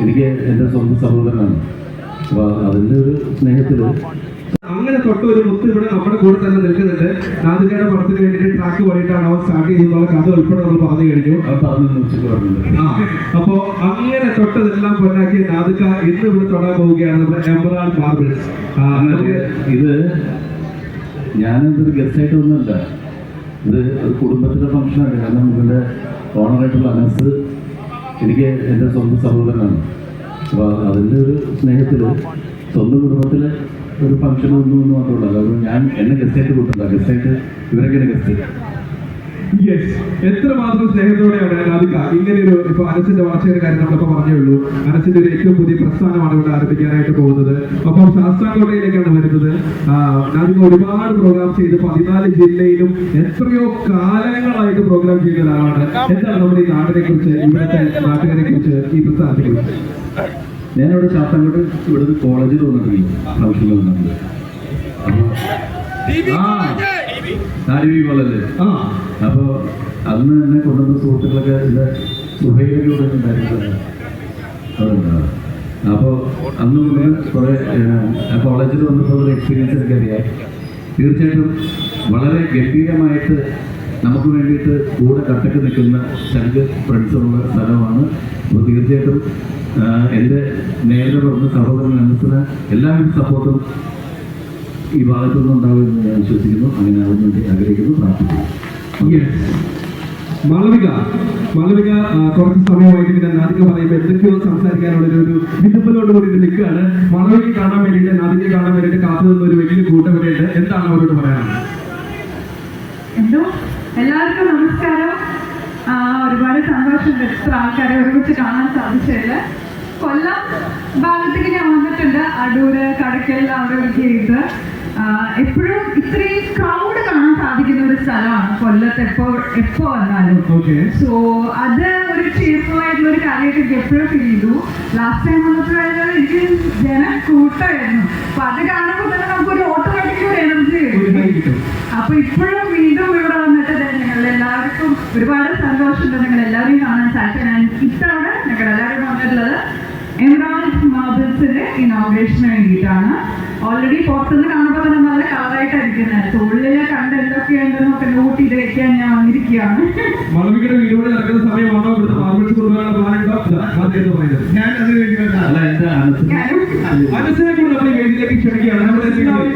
എനിക്ക് എന്റെ സ്വന്തം സഹോദരനാണ്. അപ്പോൾ അതിന്റെ ഒരു സ്നേഹത്തിൽ അങ്ങനെ തൊട്ട് ഒരു മുത്ത് ഇവിടെ നമ്മുടെ കൂടെ തന്നെ നിൽക്കുന്നുണ്ട്. നാദികയുടെ പടത്തിന് വേണ്ടിയിട്ട് ട്രാക്ക് പോയിട്ടാണ് അവൻ സ്റ്റാർട്ട് ചെയ്തെന്നുള്ള കഥ ഉൾപ്പെടെ നമ്മൾ പറഞ്ഞു കഴിഞ്ഞു. ആ, അപ്പോ അങ്ങനെ തൊട്ടതെല്ലാം പൊന്നാക്കിയ നാദിക ഇന്ന് ഇവിടെ തൊടാൻ പോവുകയാണ് നമ്മുടെ എമറാൾഡ് മാർബിൾസ് ഇത് ഞാനതൊരു ഗസ്റ്റായിട്ട് ഒന്നുമല്ല ഇത് ഒരു കുടുംബത്തിലെ ഫംഗ്ഷനാണ് കാരണം ഇതിന്റെ ഓണറായിട്ടുള്ള അനസ് എനിക്ക് എന്റെ സ്വന്തം സഹോദരനാണ്. അപ്പോൾ അതിന്റെ ഒരു സ്നേഹത്തിൽ സ്വന്തം കുടുംബത്തിൽ ഒരു ഫംഗ്ഷൻ ഒന്നും എന്ന് മാത്രമല്ല. അപ്പോൾ ഞാൻ എന്നെ ഗസ്റ്റായിട്ട് കൂട്ടണ്ട ഗസ്റ്റായിട്ട് ഇവരൊക്കെയാണ് ഗസ്റ്റ് യെസ് എത്രമാത്രം സ്നേഹത്തോടെയാണ് നാദിക ഇങ്ങനെ ഒരു ഇപ്പൊ അനസിന്റെ വളർച്ചയുടെ കാര്യം നമ്മളിപ്പോ പറഞ്ഞേ ഉള്ളൂ. അനസിന്റെ ഒരു ഏറ്റവും പുതിയ പ്രസ്ഥാനമാണ് ഇവിടെ ആരംഭിക്കാനായിട്ട് പോകുന്നത്. ഒപ്പം ശാസ്താംകോട്ടയിലേക്കാണ് വരുന്നത്. നാദിക ഒരുപാട് പ്രോഗ്രാം ചെയ്ത് പതിനാല് ജില്ലയിലും എത്രയോ കാലങ്ങളായിട്ട് പ്രോഗ്രാം ചെയ്ത ഒരാളാണ്. എന്താണ് നമ്മുടെ ഈ നാടിനെ കുറിച്ച് ഇവിടുത്തെ നാട്ടുകാരെ കുറിച്ച് ഈ പ്രസ്ഥാനത്തെ കുറിച്ച് ഞാനിവിടെ ശാസ്താംകോട്ട് ഇവിടുന്ന് കോളേജിൽ വന്നിട്ടുണ്ട് ഫംഗ്ഷനിൽ വന്നിട്ടുണ്ട്. ആ. കോളേജ് ആ. അപ്പോൾ അന്ന് തന്നെ കൊണ്ടുവന്ന സുഹൃത്തുക്കളൊക്കെ ഇത് സുഹൈലൊക്കെ ഇവിടെ ഉണ്ടായിരുന്നത് അപ്പോൾ അന്ന് മുതൽ കുറേ കോളേജിൽ വന്നപ്പോൾ ഒരു എക്സ്പീരിയൻസ് എനിക്ക് അറിയാം. തീർച്ചയായിട്ടും വളരെ ഗംഭീരമായിട്ട് നമുക്ക് വേണ്ടിയിട്ട് കൂടെ കട്ടക്ക് നിൽക്കുന്ന ചങ്ക് ഫ്രണ്ട്സുള്ള സ്ഥലമാണ്. അപ്പോൾ തീർച്ചയായിട്ടും എന്റെ നേരെ പറഞ്ഞ സഹോദരൻ മനസ്സിന് എല്ലാവരും സപ്പോർട്ടും ഈ ഭാഗത്തുനിന്ന് ഉണ്ടാവുമെന്ന് ഞാൻ വിശ്വസിക്കുന്നു. അങ്ങനെ ആവാൻ വേണ്ടി ആഗ്രഹിക്കുന്നു. പ്രാർത്ഥിക്കുന്നു. Yes. മാളവിക മാളവിക കുറച്ച് സമയമായിട്ട് ഞാൻ നാദിക പറയുമ്പോൾ എന്തൊക്കെയോ സംസാരിക്കാനുള്ള ഒരു- വിതുമ്പലോട് കൂടി നിൽക്കുകയാണ്. മാളവിക കാണാൻ വേണ്ടിയിട്ട് നാദികയെ കാണാൻ വേണ്ടിയിട്ട് കാത്തു നിന്ന ഒരു വലിയ കൂട്ടം വരെയുണ്ട് എന്താണ് അവരോട് പറയാനുള്ളത് എന്തോ? എല്ലാവർക്കും നമസ്കാരം. ആ, ഒരുപാട് സന്തോഷമുണ്ട്. ഇത്ര ആൾക്കാരെ ഒരുമിച്ച് കാണാൻ സാധിച്ചതിൽ കൊല്ലം ഭാഗത്തേക്ക് ഞാൻ വന്നിട്ടുണ്ട്. അടൂര് കടക്കൽ അവിടെ ഒക്കെയായിട്ട് എപ്പോഴും ഇത്രയും ക്രൗഡ് കാണാൻ സാധിക്കുന്ന ഒരു സ്ഥലമാണ് കൊല്ലത്ത് എപ്പോ എപ്പോ വന്നാലും. സോ അത് ഒരു ആയിട്ടുള്ള ഒരു കാര്യമായിട്ട് എനിക്ക് എപ്പോഴും ഫീൽ ചെയ്തു. ലാസ്റ്റ് ടൈം വന്നപ്പോഴായിരുന്നു എനിക്ക് ജന കൂട്ടമായിരുന്നു അപ്പൊ അത് കാണുമ്പോൾ തന്നെ നമുക്ക് ഒരു ഓട്ടോമാറ്റിക് ഒരു എനർജി കിട്ടും. അപ്പൊ ഇപ്പോഴും വീണ്ടും ഇവിടെ വന്നിട്ട് ഞങ്ങൾ എല്ലാവർക്കും ഒരുപാട് സന്തോഷമുണ്ട്. നിങ്ങൾ എല്ലാവരെയും കാണാൻ സാധിച്ചു ഞാൻ ഇത്തവണ ഞങ്ങൾ എല്ലാവരും വന്നിട്ടുള്ളത് എമറാൾഡ് മാബിൾസിന്റെ ഇനോഗ്രേഷന് വേണ്ടിയിട്ടാണ്. ഓൾറെഡി പുറത്തുനിന്ന് കാണുമ്പോൾ തന്നെ നല്ല കളറായിട്ടായിരിക്കുന്നത് സോ ഉള്ളിലെ കണ്ട് എന്തൊക്കെയുണ്ടെന്നൊക്കെ നോട്ട് ചെയ്ത് വെക്കാൻ ഞാൻ വന്നിരിക്കുകയാണ്. നടക്കുന്ന സമയമാണോ? ഇവിടുത്തെ മാർബിൾസ് കൊടുക്കാനുള്ള പ്ലാൻ ഉണ്ടോ? മാധ്യമത്തിൽ പറയുന്നത് ഞാൻ അതിന് വേണ്ടി നമ്മൾ വേദിയിലേക്ക് ക്ഷണിക്കുകയാണ്.